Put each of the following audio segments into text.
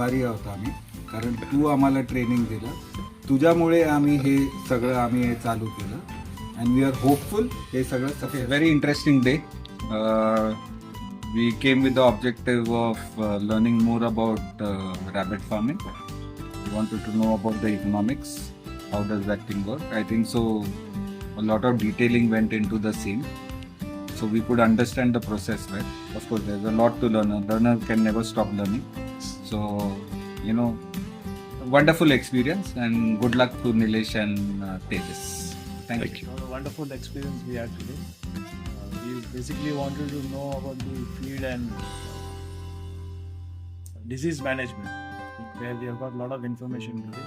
आभारी आहोत आम्ही. कारण तू आम्हाला ट्रेनिंग दिलं. तुझ्यामुळे आम्ही हे सगळं आम्ही हे चालू केलं. अँड वी आर होपफुल हे सगळं very interesting day we came with the objective of learning more about rabbit farming wanted to know about the economics how does that thing work I think so lot of detailing went into the scene so we could understand the process wait of course a lot to learner learner can never stop learning So, you know, wonderful experience and good luck to Nilesh and uh, Tejas. Thank, Thank you. What a wonderful experience we had today. Uh, we basically wanted to know about the field and disease management, where we have got a lot of information today,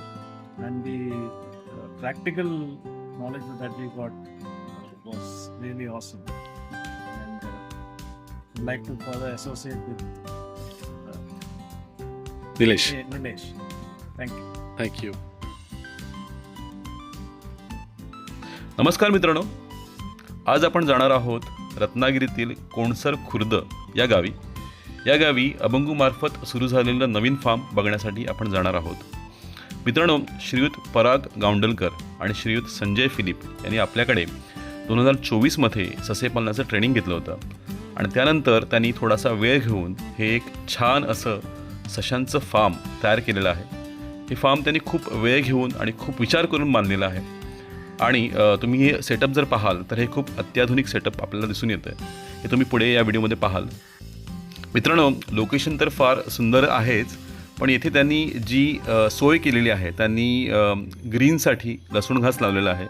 and the uh, practical knowledge that we got uh, was really awesome. And uh, would like to further associate with uh, Nilesh Nilesh. Thank you. Thank you नमस्कार मित्रांनो आज आपण जाणार आहोत रत्नागिरीतील कोणसर खुर्द या गावी. या गावी अभंगूमार्फत सुरू झालेलं नवीन फार्म बघण्यासाठी आपण जाणार आहोत. मित्रांनो श्रीयुत पराग गावंडलकर आणि श्रीयुत संजय फिलिप यांनी आपल्याकडे दोन हजार चोवीसमध्ये ससेपालनाचं ट्रेनिंग घेतलं होतं. आणि त्यानंतर त्यांनी थोडासा वेळ घेऊन हे एक छान असं सशांचं फार्म तयार केलेलं आहे. हे फार्म त्यांनी खूप वेळ घेऊन आणि खूप विचार करून बांधलेलं आहे. आणि तुम्ही हे सेटअप जर पाहाल तर हे खूप अत्याधुनिक सेटअप आपल्याला दिसून येतं आहे हे तुम्ही पुढे या व्हिडिओमध्ये पाहाल. मित्रांनो लोकेशन तर फार सुंदर आहेच पण येथे त्यांनी जी सोय केलेली आहे त्यांनी ग्रीनसाठी लसूण घास लावलेला आहे.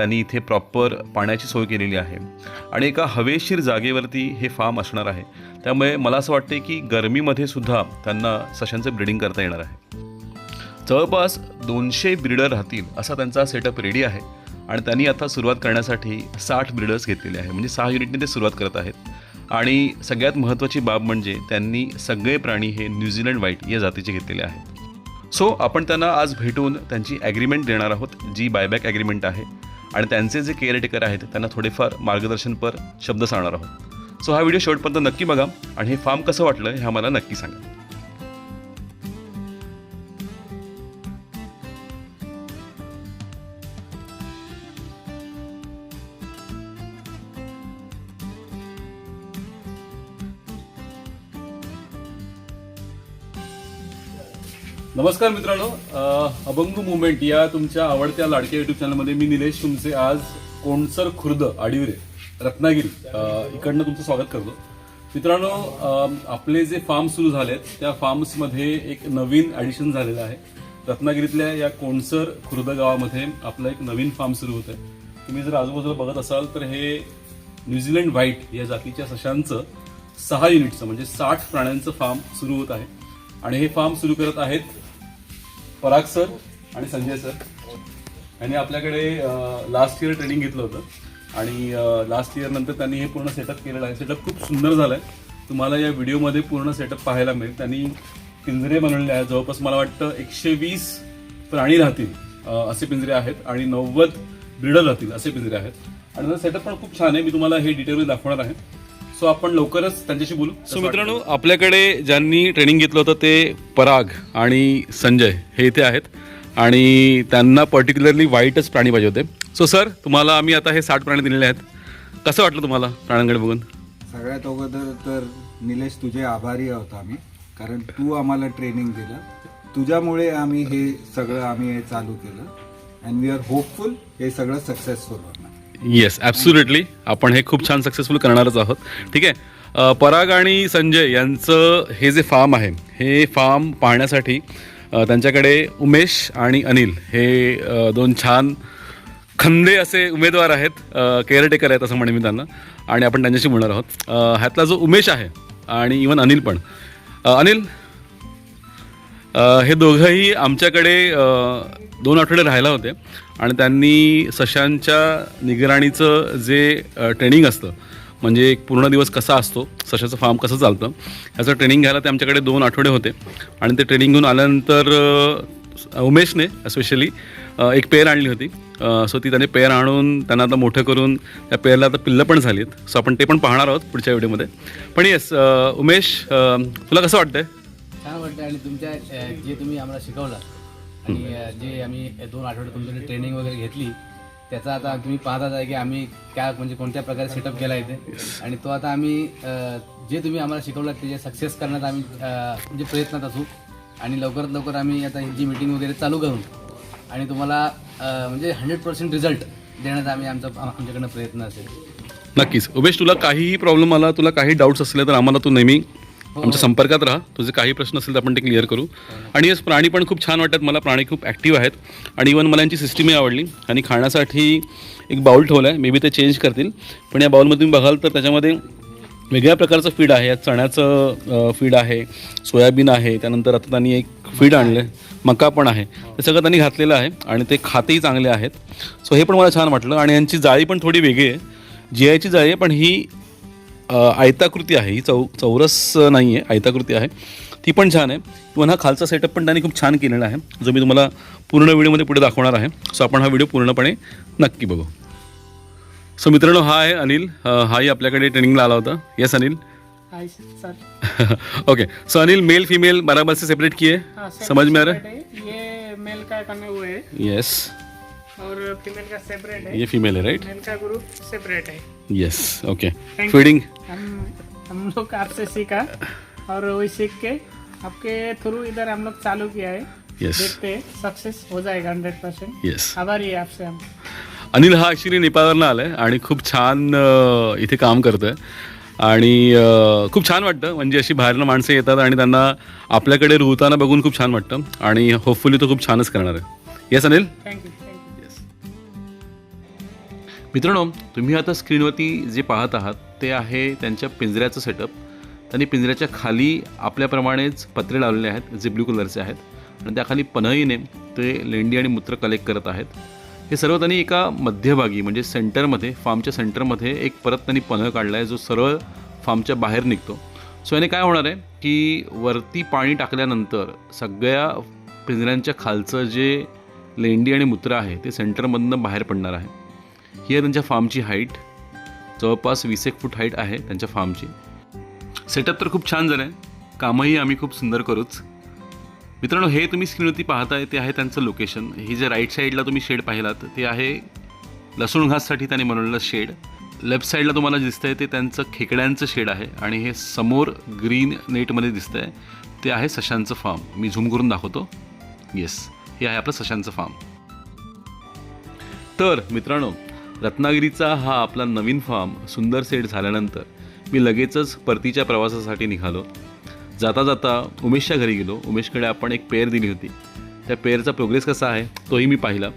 त्यांनी इथे प्रॉपर पाण्याची सोय केलेली आहे. आणि एका हवेशीर जागेवरती हे फार्म असणार आहे. त्यामुळे मला असं वाटते की गरमीमध्ये सुद्धा त्यांना सशांचं ब्रिडिंग करता येणार आहे. जवळपास दोनशे ब्रिडर राहतील असा त्यांचा सेटअप रेडी आहे. आणि त्यांनी आता सुरुवात करण्यासाठी साठ ब्रिडर्स घेतलेले आहे. म्हणजे सहा युनिटने ते सुरुवात करत आहेत. आणि सगळ्यात महत्त्वाची बाब म्हणजे त्यांनी सगळे प्राणी हे न्यूझीलंड व्हाईट या जातीचे घेतलेले आहेत. सो आपण त्यांना आज भेटून त्यांची ॲग्रीमेंट देणार आहोत. जी बायबॅक ॲग्रीमेंट आहे. आणि त्यांचे जे केअरटेकर आहेत त्यांना थोडेफार मार्गदर्शनपर शब्द सांगणार आहोत. सो हा व्हिडिओ शेवटपर्यंत नक्की बघा आणि हे फार्म कसं वाटलं हे आम्हाला नक्की सांगा. नमस्कार मित्रांनो. अभंग मुवमेंट या तुमच्या आवडत्या लाडक्या युट्यूब चॅनलमध्ये मी निलेश तुमचे आज कोणसर खुर्द आडिवरे रत्नागिरी इकडनं तुमचं स्वागत करतो. मित्रांनो आपले जे फार्म सुरू झालेत त्या फार्म्समध्ये एक नवीन ॲडिशन झालेलं आहे. रत्नागिरीतल्या या कोणसर खुर्द गावामध्ये आपलं एक नवीन फार्म सुरू होत आहे तुम्ही जर आजूबाजूला बघत असाल तर हे न्यूझीलंड व्हाईट या जातीच्या सशांचं सहा युनिटचं म्हणजे साठ प्राण्यांचं फार्म सुरू होत आहे. आणि हे फार्म सुरू करत आहेत पराग सर आणि संजय सर. यांनी आपल्याकडे लास्ट इयर ट्रेनिंग घेतलं होतं. आणि लास्ट इयर नंतर त्यांनी हे पूर्ण सेटअप केलेलं आहे. सेटअप खूप सुंदर झालं आहे तुम्हाला या व्हिडिओमध्ये पूर्ण सेटअप पाहायला मिळेल. त्यांनी पिंजरे बनवलेले आहेत. जवळपास मला वाटतं एकशे वीस प्राणी राहतील असे पिंजरे आहेत. आणि नव्वद ब्रिडर राहतील असे पिंजरे आहेत. आणि सेटअप पण खूप छान आहे. मी तुम्हाला हे डिटेलमध्ये दाखवणार आहे. सो आपण लवकरच त्यांच्याशी बोलू. सो मित्रांनो आपल्याकडे ज्यांनी ट्रेनिंग घेतलं होतं ते पराग आणि संजय हे इथे आहेत. आणि त्यांना पर्टिक्युलरली वाईटच प्राणी पाहिजे होते. सो सर तुम्हाला आम्ही आता हे साठ प्राणी दिलेले आहेत. कसं वाटलं तुम्हाला प्राण्यांकडे बघून? सगळ्यात अगोदर तर निलेश तुझे आभारी आहोत आम्ही. कारण तू आम्हाला ट्रेनिंग दिलं. तुझ्यामुळे आम्ही हे सगळं आम्ही हे चालू केलं. अँड वी आर होपफुल हे सगळं सक्सेसफुल होणार. येस ॲब्सुलेटली आपण हे खूप छान सक्सेसफुल करणारच आहोत. ठीक आहे? पराग आणि संजय यांचं हे जे फार्म आहे हे फार्म पाहण्यासाठी त्यांच्याकडे उमेश आणि अनिल हे दोन छान खंदे असे उमेदवार आहेत केअरटेकर आहेत असं म्हणेन मी त्यांना. आणि आपण त्यांच्याशी बोलणार आहोत. ह्यातला जो उमेश आहे आणि इवन अनिल पण. अनिल हे दोघंही आमच्याकडे दोन आठवडे राहायला होते. आणि त्यांनी सशांच्या निगराणीचं जे ट्रेनिंग असतं म्हणजे एक पूर्ण दिवस कसा असतो सशाचं फार्म कसं चालतं ह्याचं ट्रेनिंग घ्यायला ते आमच्याकडे दोन आठवडे होते. आणि ते ट्रेनिंग घेऊन आल्यानंतर उमेशने स्पेशली एक पेअर आणली होती. सो ती त्याने पेअर आणून त्यांना आता मोठं करून त्या पेअरला आता पिल्लं पण झाली आहेत सो आपण ते पण पाहणार आहोत पुढच्या व्हिडिओमध्ये. पण येस उमेश तुला कसं वाटतंय? छान वाटतं आणि तुमच्या जे तुम्ही आम्हाला शिकवलं आणि जे आम्ही दोन आठवडे तुमच्याकडे ट्रेनिंग वगैरे घेतली त्याचा आता तुम्ही पाहताच आहे की आम्ही काय म्हणजे कोणत्या प्रकारे सेटअप केला इथे. आणि तो आता आम्ही जे तुम्ही आम्हाला शिकवलं ते सक्सेस करण्यात आम्ही म्हणजे प्रयत्नात असू. आणि लवकरात लवकर आम्ही आता ही जी मीटिंग वगैरे चालू करून आणि तुम्हाला म्हणजे हंड्रेड पर्सेंट रिझल्ट देण्याचा आम्ही आमचा आमच्याकडनं प्रयत्न असेल. नक्कीच. उमेश तुला काहीही प्रॉब्लेम आला तुला काही डाऊट्स असले तर आम्हाला तू नेहमी आमच्या संपर्कात राहा. तुझे काही प्रश्न असेल तर आपण ते क्लिअर करू. आणि येस प्राणी पण खूप छान वाटतात. मला प्राणी खूप ॲक्टिव्ह आहेत. आणि इवन मला यांची सिस्टीमही आवडली. आणि खाण्यासाठी एक बाउल ठेवला आहे मे बी ते चेंज करतील. पण या बाउलमध्ये तुम्ही बघाल तर त्याच्यामध्ये वेगळ्या प्रकारचं फीड आहे. यात चण्याचं फीड आहे. सोयाबीन आहे. त्यानंतर आता त्यांनी एक फीड आणलं मका पण आहे. ते सगळं त्यांनी घातलेलं आहे. आणि ते खातेही चांगले आहेत. सो हे पण मला छान वाटलं. आणि यांची जाळी पण थोडी वेगळी आहे. जी आयची जाळी आहे पण ही आयताकृती आहे. ही चौ चौरस नाही आहे आयताकृती आहे. ती पण छान आहे. इवन हा खालचा सेटअप पण त्यांनी खूप छान केलेला आहे जो मी तुम्हाला पूर्ण व्हिडिओमध्ये पुढे दाखवणार आहे. सो आपण हा व्हिडिओ पूर्णपणे नक्की बघू. सो मित्रांनो हा आहे अनिल. हाही आपल्याकडे ट्रेनिंगला आला होता. Yes Anil? Okay so Anil male female बराबर से सेपरेट किए हाँ, समझ में आ रहा है? ये मेल का करने हुए यस और फीमेल का सेपरेट है। ये फीमेल है राइट मेल का ग्रुप सेपरेट है। Yes okay. फीडिंग हम हम लोग आपसे सीखा और वही सीख के आपके थ्रू इधर हम लोग चालू किया है। यस देखते हैं सक्सेस हो जाएगा हंड्रेड परसेंट येस आभारी आपसे हम। अनिल हा ॲक्च्युली नेपाळवरनं आला आहे आणि खूप छान अ, इथे काम करतो आहे आणि अ, खूप छान वाटतं. म्हणजे अशी बाहेरनं माणसं येतात आणि त्यांना आपल्याकडे रुहताना बघून खूप छान वाटतं. आणि होपफुली तो खूप छानच करणार आहे. Yes Anil? Thank you thank you मित्रांनो तुम्ही आता स्क्रीनवरती जे पाहत आहात ते आहे त्यांच्या पिंजऱ्याचं सेटअप त्यांनी पिंजऱ्याच्या खाली आपल्याप्रमाणेच पत्रे लावलेले आहेत जे ब्ल्यू कलरचे आहेत. आणि त्याखाली पन्हईने ते लेंडी आणि मूत्र कलेक्ट करत आहेत. हे सर्व त्यांनी एका मध्यभागी म्हणजे सेंटरमध्ये फार्मच्या सेंटरमध्ये एक परत त्यांनी पन्ह काढला आहे जो सरळ फार्मच्या बाहेर निघतो. सो याने काय होणार आहे की वरती पाणी टाकल्यानंतर सगळ्या पिंजऱ्यांच्या खालचं जे लेंडी आणि मूत्र आहे ते सेंटरमधनं बाहेर पडणार आहे. ही आहे त्यांच्या फार्मची हाईट जवळपास वीस एक फूट हाईट आहे त्यांच्या फार्मची सेटअप तर खूप छान झालं आहे कामही आम्ही खूप सुंदर करूच. मित्रांनो हे तुम्ही स्क्रीनवरती पाहताय ते आहे त्यांचं लोकेशन ही जे राईट साईडला तुम्ही शेड पाहिलात ते आहे लसूण घाससाठी त्यांनी बनवलेलं शेड लेफ्ट साईडला तुम्हाला दिसतंय ते त्यांचं खेकड्यांचं शेड आहे आणि हे समोर ग्रीन नेटमध्ये दिसतंय. ते आहे सशांचं फार्म मी झूम करून दाखवतो. येस हे आहे आपलं सशांचं फार्म तर मित्रांनो रत्नागिरीचा हा आपला नवीन फार्म सुंदर सेट झाल्यानंतर मी लगेचच परतीच्या प्रवासासाठी निघालो. जाता जाता उमेशच्या घरी गेलो. उमेशकडे आपण एक पेर दिली होती. त्या पेरचा प्रोग्रेस कसा आहे तोही मी पाहिला.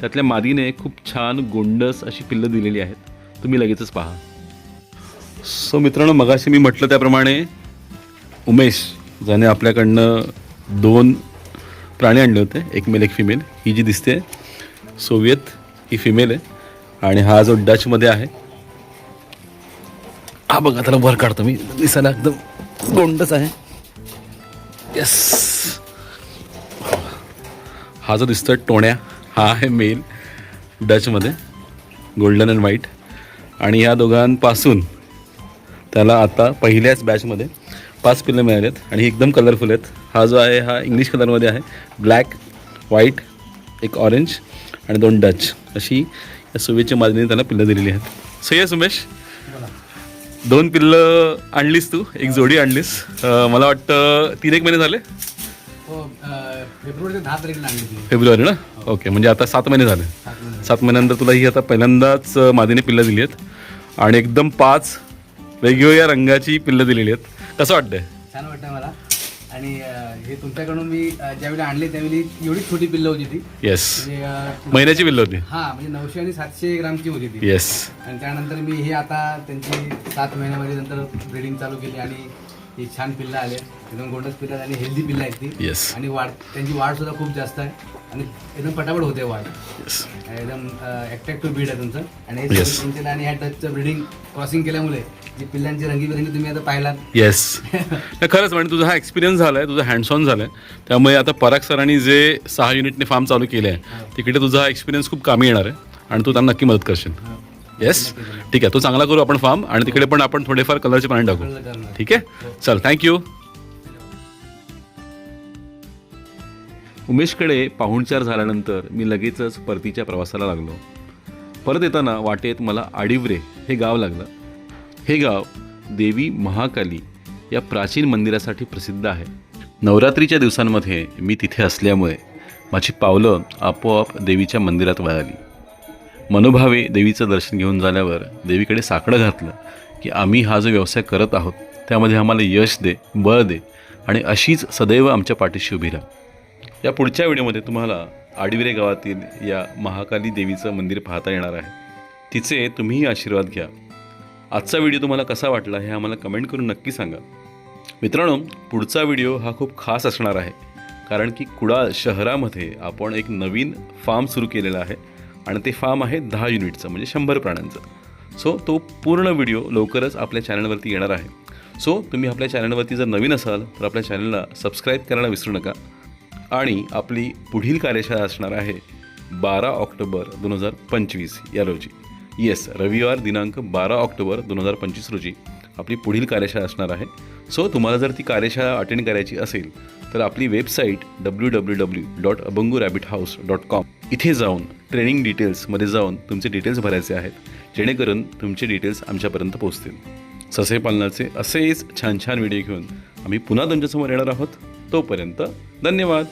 त्यातल्या मादीने खूप छान गोंडस अशी पिल्लं दिलेली आहेत. तुम्ही लगेचच पहा. सो मित्रांनो मगाशी मी म्हटलं त्याप्रमाणे उमेश ज्याने आपल्याकडनं दोन प्राणी आणले होते एक मेल एक फिमेल ही जी दिसते सोवियत ही फिमेल आहे. आणि हा जो डचमध्ये आहे. हा बघा त्याला वर काढतो मी. दिसायला एकदम गोंडच आहे. येस हा जो दिसतोय टोण्या हा आहे मेल डचमध्ये गोल्डन अँड व्हाईट. आणि ह्या दोघांपासून त्याला आता पहिल्याच बॅचमध्ये पाच पिल्लं मिळाली आहेत आणि ही एकदम कलरफुल आहेत. हा जो आहे हा इंग्लिश कलरमध्ये आहे. ब्लॅक व्हाईट एक ऑरेंज आणि दोन डच. अशी या सुवेच्या मादीने त्याला पिल्लं दिलेली आहेत. सो येस उमेश दोन पिल्लं आणलीस तू एक जोडी आणलीस. अं, मला वाटतं तीन एक महिने झाले? हो अ, फेब्रुवारीच्या दहा तारखेला आणली ती. फेब्रुवारी ना? ओके म्हणजे आता सात महिने झाले. सात महिने. सात महिन्यानंतर तुला ही आता पहिल्यांदाच अं, मादीने पिल्लं दिली आहेत. आणि एकदम पाच वेगवेगळ्या रंगाची पिल्लं दिलेली आहेत. कसं वाटतंय? छान वाटतं मला. आणि हे तुमच्याकडून मी ज्यावेळी आणले त्यावेळी एवढी छोटी पिल्लं होती ती. येस म्हणजे महिन्याची पिल्लं होती. हा म्हणजे नऊशे आणि सातशे ग्रामची होती ती. येस आणि त्यानंतर मी हे आता त्यांची सात महिन्यामध्ये नंतर ब्रिडिंग चालू केली आणि ही छान पिल्लं आले. एकदम गोंडस पिल्लं आणि हेल्दी पिल्लं आहेत ती. येस आणि वाढ त्यांची वाढ सुद्धा खूप जास्त आहे. आणि एकदम पटापट होते वाढ. येस एकदम अट्रॅक्टिव्ह ब्रीड आहे तुमचं. आणि हे Yes. आणि ह्या टचचं ब्रिडिंग क्रॉसिंग केल्यामुळे जी पिल्लांची रंगीबेरंगी तुम्ही आता पाहिलात. येस नाही, खरंच म्हणजे तुझा हा एक्सपिरियन्स झाला आहे तुझा हँड्स ऑन झाला आहे त्यामुळे आता पराग सरांनी जे सहा युनिटने फार्म चालू केले आहे तिकडे तुझा हा एक्सपिरियन्स खूप कामी येणार आहे. आणि तू त्यांना नक्की मदत करशील. येस ठीक आहे तो चांगला करू आपण फार्म आणि तिकडे पण आपण थोडेफार कलरचे प्राणी टाकू. ठीक आहे? चल थँक्यू उमेशकडे पाहुणचार झाल्यानंतर मी लगेचच परतीच्या प्रवासाला लागलो. परत येताना वाटेत मला आडिवरे हे गाव लागलं. हे गाव देवी महाकाली या प्राचीन मंदिरासाठी प्रसिद्ध आहे. नवरात्रीच्या दिवसांमध्ये मी तिथे असल्यामुळे माझी पावलं आपोआप देवीच्या मंदिरात वळाली. मनोभावे देवीचं दर्शन घेऊन झाल्यावर देवीकडे साकडं घातलं की आम्ही हा जो व्यवसाय करत आहोत त्यामध्ये आम्हाला यश दे बळ दे आणि अशीच सदैव आमच्या पाठीशी उभी राहा. या पुढच्या व्हिडिओमध्ये तुम्हाला आडविरे गावातील या महाकाली देवीचं मंदिर पाहता येणार आहे. तिचे तुम्हीही आशीर्वाद घ्या. आजचा व्हिडिओ तुम्हाला कसा वाटला हे आम्हाला कमेंट करून नक्की सांगा. मित्रांनो पुढचा व्हिडिओ हा खूप खास असणार आहे कारण की कुडाळ शहरामध्ये आपण एक नवीन फार्म सुरू केलेला आहे. आणि ते फार्म आहे दहा युनिटचं म्हणजे शंभर प्राण्यांचं. सो तो पूर्ण व्हिडिओ लवकरच आपल्या चॅनलवरती येणार आहे. सो तुम्ही आपल्या चॅनलवरती जर नवीन असाल तर आपल्या चॅनलला सबस्क्राईब करायला विसरू नका. आणि आपली पुढील कार्यशाळा असणार आहे बारा ऑक्टोबर दोन हजार पंचवीस या रोजी. येस रविवार दिनांक बारा ऑक्टोबर दोन हजार पंचवीस रोजी आपली पुढील कार्यशाळा असणार आहे. सो तुम्हाला जर ती कार्यशाळा अटेंड करायची असेल तर आपली website W W W dot अबंगू rabbit house dot com इथे जाऊन ट्रेनिंग डिटेल्समध्ये जाऊन तुमचे डिटेल्स भरायचे आहेत जेणेकरून तुमचे डिटेल्स आमच्यापर्यंत पोहोचतील. ससे पालनाचे असेच छान छान व्हिडिओ घेऊन आम्ही पुन्हा तुमच्यासमोर येणार आहोत. तोपर्यंत धन्यवाद.